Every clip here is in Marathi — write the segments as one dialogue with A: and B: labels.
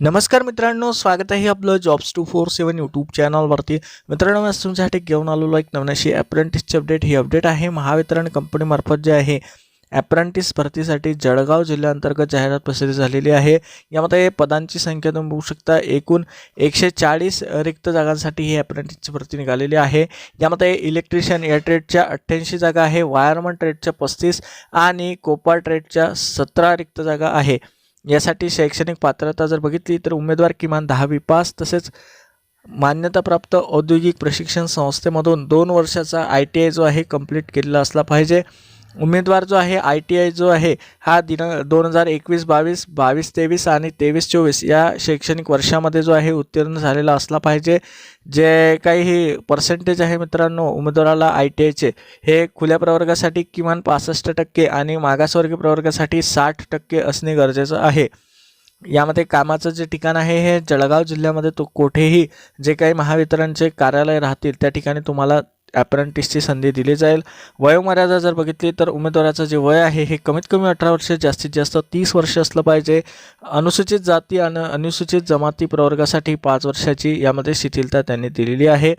A: नमस्कार मित्रांनो स्वागत आहे आपलं jobs two four seven YouTube चॅनलवरती मित्रांनो मी तुमच्यासाठी घेऊन आलेलो एक नवीन अशी अप्रेंटिसची अपडेट ही अपडेट आहे महावितरण कंपनीमार्फत जे आहे ॲप्रेंटिस भरतीसाठी जळगाव जिल्ह्याअंतर्गत जाहिरात प्रसिद्ध झालेली आहे. यामध्ये पदांची संख्या तुम्ही बघू शकता. एकूण एकशे चाळीस रिक्त जागांसाठी ही ॲप्रेंटिसची भरती निघालेली आहे. यामध्ये इलेक्ट्रिशियन या ट्रेडच्या अठ्ठ्याऐंशी जागा आहे वायरमन ट्रेडच्या पस्तीस आणि कोपा ट्रेडच्या सतरा रिक्त जागा आहे. यासाठी शैक्षणिक पात्रता जर बघितली तर उमेदवार किमान दहावी पास तसेच मान्यताप्राप्त औद्योगिक प्रशिक्षण संस्थेमधून दोन वर्षाचा आय टी आय जो आहे कंप्लीट केलेला असला पाहिजे. उमेदवार जो आहे आय टी आय जो आहे हा दिन दोन हजार एकवीस बावीस बावीस तेवीस आणि तेवीस चोवीस या शैक्षणिक वर्षामध्ये जो आहे उत्तीर्ण झालेला असला पाहिजे. जे काही पर्सेंटेज आहे मित्रांनो उमेदवाराला आय टी आयचे हे खुल्या प्रवर्गासाठी किमान पासष्ट टक्के आणि मागासवर्गीय प्रवर्गासाठी साठ टक्के असणे गरजेचं आहे. यामध्ये कामाचं जे ठिकाण आहे हे जळगाव जिल्ह्यामध्ये तो कोठेही जे काही महावितरणचे कार्यालय राहतील त्या ठिकाणी तुम्हाला अप्रेंटिसची संधी दिली जाईल. वयोमर्यादा जर बघितली तर उमेदवाराचं जे वय आहे हे कमीत कमी अठरा वर्ष जास्तीत जास्त तीस वर्ष असलं पाहिजे. अनुसूचित जाती आणि अनुसूचित जमाती प्रवर्गासाठी पाच वर्षाची यामध्ये शिथिलता त्यांनी दिलेली आहे.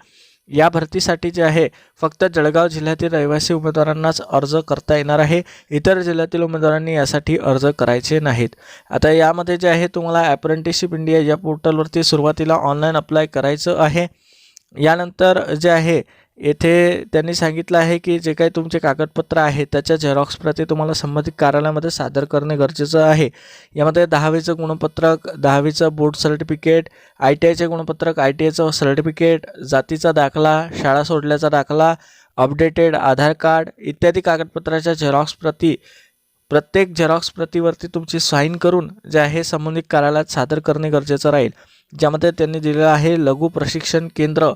A: या भरतीसाठी जे आहे फक्त जळगाव जिल्ह्यातील रहिवासी उमेदवारांनाच अर्ज करता येणार आहे. इतर जिल्ह्यातील उमेदवारांनी यासाठी अर्ज करायचे नाहीत. आता यामध्ये जे आहे तुम्हाला ॲप्रेंटिसशिप इंडिया या पोर्टलवरती सुरुवातीला ऑनलाईन अप्लाय करायचं आहे. यानंतर जे आहे येथे त्यांनी सांगितलं आहे की जे काही तुमचे कागदपत्र आहे त्याच्या झेरॉक्स प्रती तुम्हाला संबंधित कार्यालयामध्ये सादर करणे गरजेचं आहे. यामध्ये दहावीचं गुणपत्रक दहावीचं बोर्ड सर्टिफिकेट आय टी आयचे गुणपत्रक आय टी आयचं सर्टिफिकेट जातीचा दाखला शाळा सोडल्याचा दाखला अपडेटेड आधार कार्ड इत्यादी कागदपत्राच्या झेरॉक्स प्रती प्रत्येक झेरॉक्स प्रतीवरती तुमची साईन करून जे आहे संबंधित कार्यालयात सादर करणे गरजेचं राहील. ज्यामध्ये त्यांनी दिलेलं आहे लघु प्रशिक्षण केंद्र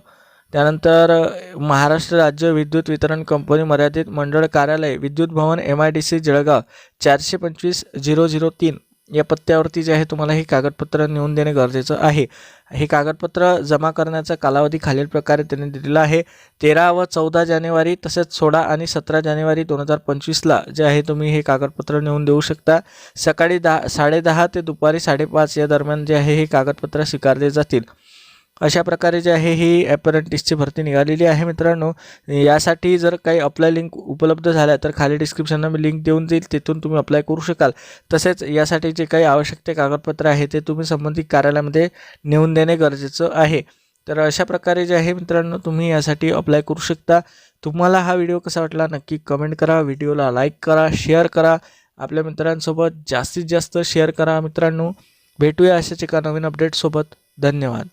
A: त्यानंतर महाराष्ट्र राज्य विद्युत वितरण कंपनी मर्यादित मंडळ कार्यालय विद्युत भवन M I D C Jalgaon चारशे पंचवीस झिरो झिरो तीन या पत्त्यावरती जे आहे तुम्हाला हे कागदपत्र नेऊन देणे गरजेचं आहे. हे कागदपत्र जमा करण्याचा कालावधी खालील प्रकारे त्यांनी दिलेला आहे. तेरा व चौदा जानेवारी तसेच सोळा आणि सतरा जानेवारी दोन हजार पंचवीसला जे आहे तुम्ही हे कागदपत्र नेऊन देऊ शकता. सकाळी दहा साडेदहा ते दुपारी साडेपाच या दरम्यान जे आहे हे कागदपत्र स्वीकारले जातील. अशा प्रकारे जे आहे ही ॲपरेंटिसची भरती निघालेली आहे मित्रांनो. यासाठी जर काही अप्लाय लिंक उपलब्ध झाल्या तर खाली डिस्क्रिप्शनला मी लिंक देऊन देईल तिथून तुम्ही अप्लाय करू शकाल. तसेच यासाठी जे काही आवश्यक ते कागदपत्र आहे ते तुम्ही संबंधित कार्यालयामध्ये नेऊन देणे गरजेचं आहे. तर अशा प्रकारे जे आहे मित्रांनो तुम्ही यासाठी अप्लाय करू शकता. तुम्हाला हा व्हिडिओ कसा वाटला नक्की कमेंट करा. व्हिडिओला लाईक करा शेअर करा. आपल्या मित्रांसोबत जास्तीत जास्त शेअर करा मित्रांनो. भेटूया अशाच एका नवीन अपडेटसोबत धन्यवाद.